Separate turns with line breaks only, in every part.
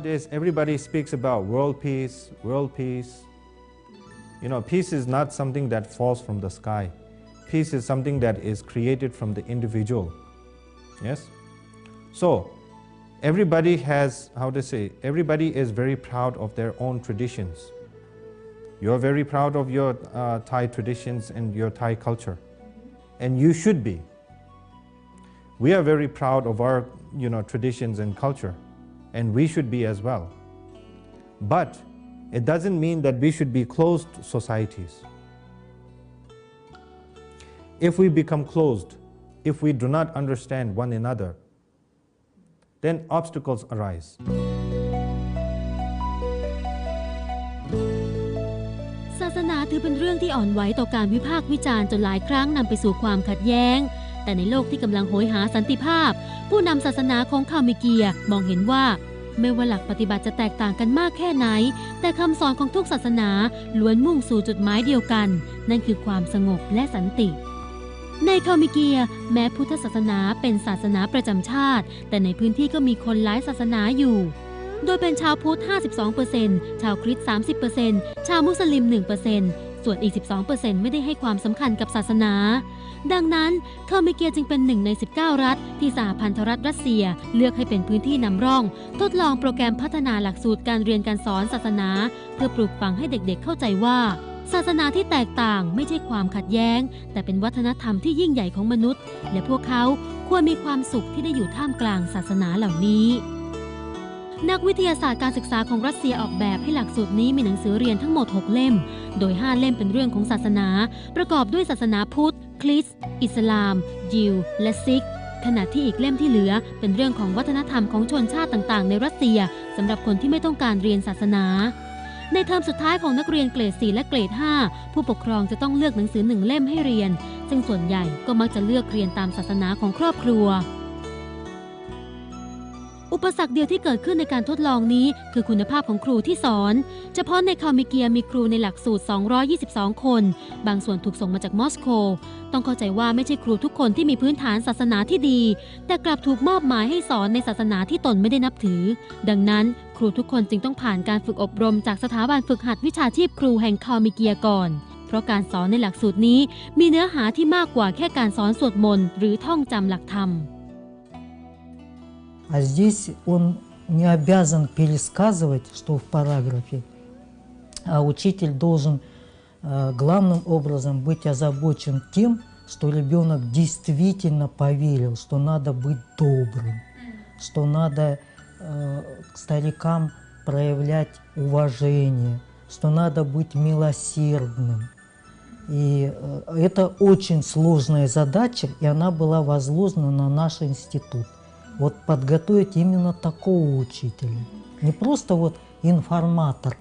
Nowadays, everybody speaks about world peace, world peace. You know, peace is not something that falls from the sky. Peace is something that is created from the individual. Yes? So, everybody has, how to say, everybody is very proud of their own traditions. You're very proud of your uh, Thai traditions and your Thai culture. And you should be. We are very proud of our, you know, traditions and culture And we should be as well. But it doesn't mean that we should be closed societies. If we become closed, if we do not understand one another, then obstacles arise.
ศาสนาถือเป็นเรื่องที่อ่อนไหวต่อการวิพากษ์วิจารณ์จนหลายครั้งนำไปสู่ความขัดแย้ง แต่ในโลกที่กำลังโหยหาสันติภาพ ผู้นำศาสนาของคามิเกียมองเห็นว่า ไม่ว่าหลักปฏิบัติจะแตกต่างกันมากแค่ไหน แต่คำสอนของทุกศาสนาล้วนมุ่งสู่จุดหมายเดียวกัน นั่นคือความสงบและสันติ ในคามิเกีย แม้พุทธศาสนาเป็นศาสนาประจำชาติ แต่ในพื้นที่ก็มีคนหลายศาสนาอยู่ โดยเป็นชาวพุทธ 52%ชาวคริสต์ 30%ชาวมุสลิม 1% ส่วนอีก 12%ไม่ได้ให้ความสำคัญกับศาสนา ดังนั้นคามิเกียจึงเป็นหนึ่งใน 19 รัฐ ที่สหพันธรัฐรัสเซียเลือกให้เป็นพื้นที่นำร่อง ทดลองโปรแกรมพัฒนาหลักสูตรการเรียนการสอนศาสนา เพื่อปลูกฝังให้เด็กๆเข้าใจว่าศาสนาที่แตกต่างไม่ใช่ความขัดแย้ง แต่เป็นวัฒนธรรมที่ยิ่งใหญ่ของมนุษย์ และพวกเขาควรมีความสุขที่ได้อยู่ท่ามกลางศาสนาเหล่านี้ นักวิทยาศาสตร์การศึกษาของรัสเซียออกแบบให้หลักสูตรนี้มีหนังสือเรียนทั้งหมด 6 เล่ม โดย 5 เล่มเป็นเรื่องของศาสนา ประกอบด้วยศาสนาพุทธ คริสต์ อิสลาม ยิว และซิก ขณะที่อีกเล่มที่เหลือเป็นเรื่องของวัฒนธรรมของชนชาติต่างๆ ในรัสเซียสำหรับคนที่ไม่ต้องการเรียนศาสนาในเทอมสุดท้ายของนักเรียนเกรด 4 และเกรด 5 ผู้ปกครองจะต้องเลือกหนังสือหนึ่งเล่มให้เรียน ซึ่งส่วนใหญ่ก็มักจะเลือกเรียนตามศาสนาของครอบครัว ปสรรคเดียวที่เกิดขึ้นในการทดลองนี้ คือคุณภาพของครูที่สอน เฉพาะในคามิเกียมีครูในหลักสูตร 222 คน บางส่วนถูกส่งมาจากมอสโก ต้องเข้าใจว่าไม่ใช่ครูทุกคนที่มีพื้นฐานศาสนาที่ดี แต่กลับถูกมอบหมายให้สอนในศาสนาที่ตนไม่ได้นับถือ ดังนั้นครูทุกคนจึงต้องผ่านการฝึกอบรมจากสถาบันฝึกหัดวิชาชีพครูแห่งคามิเกียก่อนเพราะการสอนในหลักสูตรนี้มีเนื้อหาที่มากกว่าแค่การสอนสวดมนต์หรือท่องจำหลักธรรม
А здесь он не обязан пересказывать, что в параграфе, а учитель должен э, главным образом быть озабочен тем, что ребенок действительно поверил, что надо быть добрым, что надо э, к старикам проявлять уважение, что надо быть милосердным. И э, это очень сложная задача, и она была возложена на наш институт. Вот подготовить именно такого учителя. Не просто вот информатор.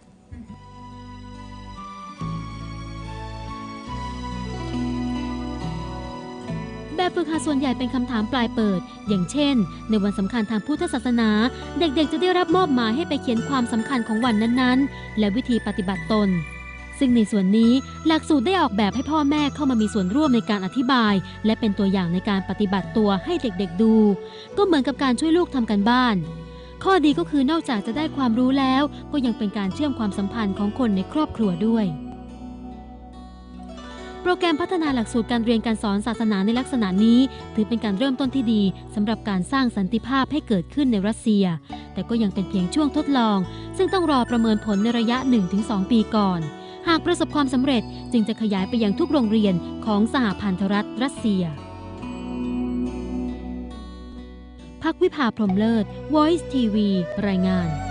แบบฝึกหัดส่วนใหญ่เป็นคำถามปลายเปิด อย่างเช่น ในวันสำคัญทางพุทธศาสนา เด็กๆ จะได้รับมอบหมายให้ไปเขียนความสำคัญของวันนั้นๆ และวิธีปฏิบัติตน ซึ่งในส่วนนี้หลักสูตรได้ออกแบบให้พ่อแม่เข้ามามีส่วนร่วมในการอธิบาย และเป็นตัวอย่างในการปฏิบัติตัวให้เด็กๆดู ก็เหมือนกับการช่วยลูกทำกันบ้าน ข้อดีก็คือนอกจากจะได้ความรู้แล้ว ก็ยังเป็นการเชื่อมความสัมพันธ์ของคนในครอบครัวด้วยโปรแกรมพัฒนาหลักสูตรการเรียนการสอนศาสนาในลักษณะนี้ ถือเป็นการเริ่มต้นที่ดีสำหรับการสร้างสันติภาพให้เกิดขึ้นในรัสเซีย แต่ก็ยังเป็นเพียงช่วงทดลอง ซึ่งต้องรอประเมินผลในระยะ 1-2 ปีก่อน หากประสบความสำเร็จจึงจะขยายไปยังทุกโรงเรียนของสหพันธรัฐรัสเซียพักวิภาพรหมเลิศ Voice TV รายงาน